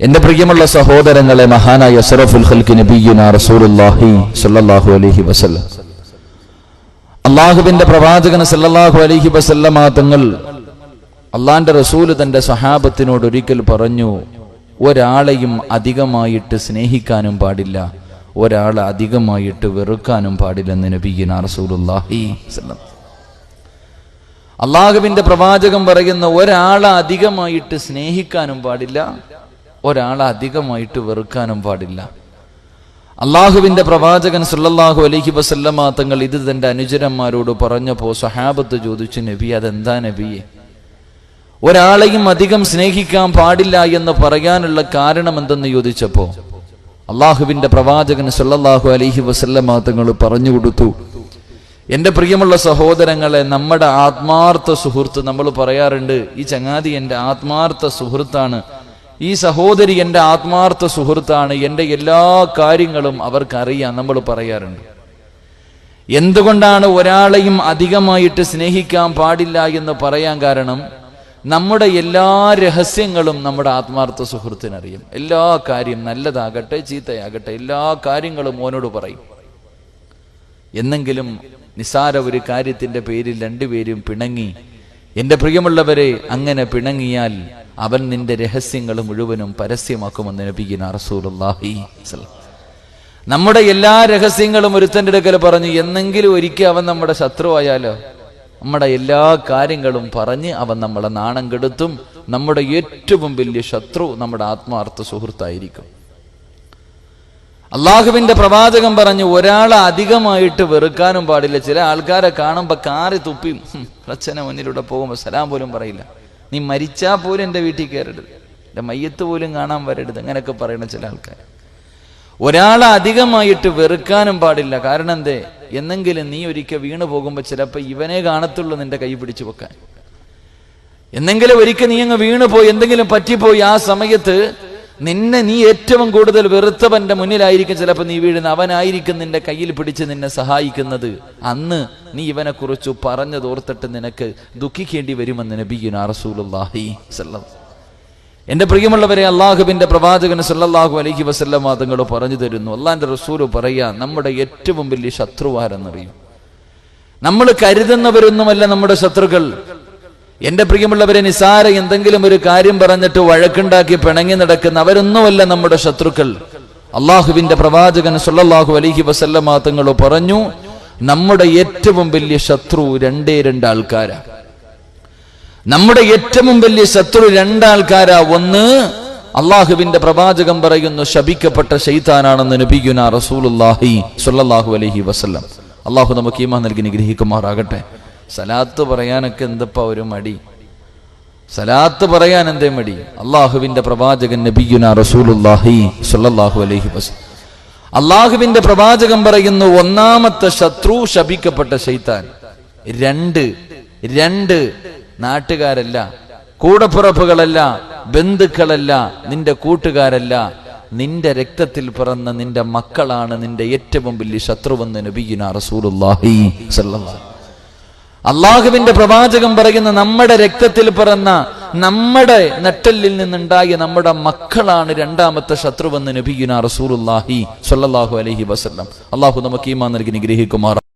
എന്റെ പ്രിയമുള്ള സഹോദരങ്ങളെ മഹാനായ റസൂലുള്ളാഹി സ്വല്ലല്ലാഹു അലൈഹി വസല്ലം. അള്ളാഹുവിന്റെ പ്രവാചകൻ സല്ലല്ലാഹു അലൈഹി വസല്ലമ തങ്ങൾ അള്ളാന്റെ റസൂൽ തന്റെ സഹാബത്തിനോട് ഒരിക്കൽ പറഞ്ഞു ഒരാളെയും അധികമായിട്ട് സ്നേഹിക്കാനും പാടില്ല ഒരാളെ അധികമായിട്ട് വെറുക്കാനും പാടില്ലെന്ന് നബിയുന റസൂലുല്ലാഹി സ്വല്ലം. അള്ളാഹുവിന്റെ പ്രവാചകം പറയുന്ന ഒരാളെ അധികമായിട്ട് സ്നേഹിക്കാനും പാടില്ല ഒരാളെ അധികമായിട്ട് വെറുക്കാനും പാടില്ല. അള്ളാഹുവിന്റെ പ്രവാചകൻ സുല്ലാഹു അലഹി വസല്ലമ തങ്ങൾ ഇത് തന്റെ അനുചരന്മാരോട് പറഞ്ഞപ്പോ സഹാബത്ത് ചോദിച്ചു നബി അതെന്താ നബിയെ ഒരാളെയും അധികം സ്നേഹിക്കാൻ പാടില്ല എന്ന് പറയാനുള്ള കാരണം എന്തെന്ന് ചോദിച്ചപ്പോ അള്ളാഹുവിന്റെ പ്രവാചകൻ സുല്ലാഹു അലഹി വസല്ലമ തങ്ങൾ പറഞ്ഞു കൊടുത്തു എന്റെ പ്രിയമുള്ള സഹോദരങ്ങളെ നമ്മുടെ ആത്മാർത്ഥ സുഹൃത്ത് നമ്മൾ പറയാറുണ്ട് ഈ ചങ്ങാതി എന്റെ ആത്മാർത്ഥ സുഹൃത്താണ് ഈ സഹോദരി എന്റെ ആത്മാർത്ഥ സുഹൃത്താണ്. എന്റെ എല്ലാ കാര്യങ്ങളും അവർക്കറിയാം. നമ്മൾ പറയാറുണ്ട്. എന്തുകൊണ്ടാണ് ഒരാളെയും അധികമായിട്ട് സ്നേഹിക്കാൻ പാടില്ല എന്ന് പറയാൻ കാരണം നമ്മുടെ എല്ലാ രഹസ്യങ്ങളും നമ്മുടെ ആത്മാർത്ഥ സുഹൃത്തിനറിയും. എല്ലാ കാര്യം നല്ലതാകട്ടെ ചീത്തയാകട്ടെ എല്ലാ കാര്യങ്ങളും ഓനോട് പറയും. എന്നെങ്കിലും നിസാര ഒരു കാര്യത്തിന്റെ പേരിൽ രണ്ടുപേരും പിണങ്ങി എന്റെ പ്രിയമുള്ളവരെ അങ്ങനെ പിണങ്ങിയാൽ അവൻ നിന്റെ രഹസ്യങ്ങൾ മുഴുവനും പരസ്യമാക്കുമെന്ന് നബിഗിന സ്വല്ലം. നമ്മുടെ എല്ലാ രഹസ്യങ്ങളും ഒരുത്തന്റെ അടുക്കൽ പറഞ്ഞു എന്നെങ്കിലും ഒരിക്കൽ അവൻ നമ്മുടെ ശത്രുവായാലോ? നമ്മുടെ എല്ലാ കാര്യങ്ങളും പറഞ്ഞ് അവൻ നമ്മളെ നാണം കെടുത്തും നമ്മുടെ ഏറ്റവും വലിയ ശത്രു നമ്മുടെ ആത്മാർത്ഥ സുഹൃത്തായിരിക്കും. അള്ളാഹുവിന്റെ പ്രവാചകം പറഞ്ഞു ഒരാളെ അധികമായിട്ട് വെറുക്കാനും പാടില്ല. ചില ആൾക്കാരെ കാണുമ്പോ കാറി തുപ്പിയും അച്ഛനെ മുന്നിലൂടെ പോകുമ്പോ സലാം പോലും പറയില്ല. നീ മരിച്ചാൽ പോലും എന്റെ വീട്ടിൽ കയറരുത്. എന്റെ മയ്യത്ത് പോലും കാണാൻ വരരുത്. അങ്ങനെയൊക്കെ പറയുന്ന ചില ആൾക്കാർ. ഒരാളെ അധികമായിട്ട് വെറുക്കാനും പാടില്ല. കാരണം എന്തേ? എന്നെങ്കിലും നീ ഒരിക്കൽ വീണു പോകുമ്പോൾ ചിലപ്പോൾ ഇവനെ കാണത്തുള്ളൂ നിന്റെ കൈ പിടിച്ചു വെക്കാൻ. എന്നെങ്കിലും ഒരിക്കൽ നീ അങ്ങ് വീണുപോയി എന്തെങ്കിലും പറ്റിപ്പോയി ആ സമയത്ത് നിന്നെ നീ ഏറ്റവും കൂടുതൽ വെറുത്തവന്റെ മുന്നിലായിരിക്കും ചിലപ്പോൾ നീ വീഴുന്ന. അവനായിരിക്കും നിന്റെ കയ്യിൽ പിടിച്ച് നിന്നെ സഹായിക്കുന്നത്. അന്ന് നീ ഇവനെ കുറിച്ച് പറഞ്ഞതോർത്തിട്ട് നിനക്ക് ദുഃഖിക്കേണ്ടി വരുമെന്ന് നബിയുന എന്റെ പ്രിയമുള്ളവരെ അള്ളാഹുബിന്റെ പ്രവാചകൻ സല്ലാഹു അലഹി വസ്ല്ലാം തങ്ങൾ പറഞ്ഞു തരുന്നു. അള്ളാന്റെ റസൂൽ പറയാ നമ്മുടെ ഏറ്റവും വലിയ ശത്രുവാരെന്നറിയും. നമ്മൾ കരുതുന്നവരൊന്നുമല്ല നമ്മുടെ ശത്രുക്കൾ. എന്റെ പ്രിയമുള്ളവരെ നിസാര എന്തെങ്കിലും ഒരു കാര്യം പറഞ്ഞിട്ട് വഴക്കുണ്ടാക്കി പിണങ്ങി നടക്കുന്ന അവരൊന്നുമല്ല നമ്മുടെ ശത്രുക്കൾ. അള്ളാഹുവിന്റെ പ്രവാചകൻ സുല്ലാഹു അലൈഹി വസല്ലമ തങ്ങൾ പറഞ്ഞു നമ്മുടെ ഏറ്റവും വലിയ ശത്രു രണ്ടേ രണ്ട് ആൾക്കാരാ നമ്മുടെ ഏറ്റവും വലിയ ശത്രു രണ്ടാൾക്കാരാ. ഒന്ന് അള്ളാഹുവിന്റെ പ്രവാചകം പറയുന്നു ശപിക്കപ്പെട്ട ശൈത്താനാണെന്ന് നബിയുന റസൂലുള്ളാഹി സുല്ലാഹു അലഹി വസല്ലം. അള്ളാഹു നമുക്ക് ഈമാ നൽകി നിഗ്രഹിക്കുമാറാകട്ടെ സലാത്ത് പറയാനൊക്കെ എന്തപ്പാ ഒരു മടി? സലാത്ത് പറയാൻ എന്തേ മടി? അള്ളാഹുവിന്റെ പ്രവാചകൻ നബിയുന അലൈഹി അള്ളാഹുവിന്റെ പ്രവാചകം പറയുന്നു ഒന്നാമത്തെ ശത്രു ശപിക്കപ്പെട്ട ശൈത്താൻ. രണ്ട് രണ്ട് നാട്ടുകാരല്ല കൂടപ്പുറപ്പുകളല്ല ബന്ധുക്കളല്ല നിന്റെ കൂട്ടുകാരല്ല നിന്റെ രക്തത്തിൽ പിറന്ന നിന്റെ മക്കളാണ് നിന്റെ ഏറ്റവും വലിയ ശത്രുവെന്ന് നബിയുന റസൂലുള്ളാഹി സല്ലല്ലാഹു അള്ളാഹുവിന്റെ പ്രവാചകം പറയുന്ന നമ്മുടെ രക്തത്തിൽ പിറന്ന നമ്മുടെ നട്ടലിൽ നിന്നുണ്ടായ നമ്മുടെ മക്കളാണ് രണ്ടാമത്തെ ശത്രുവെന്ന് നബിയുന റസൂലുള്ളാഹി സല്ലാഹു അലഹി വസ്ലം അള്ളാഹു നമുക്ക് ഈമാൻ നൽകി നിഗ്രഹിക്കുമാർ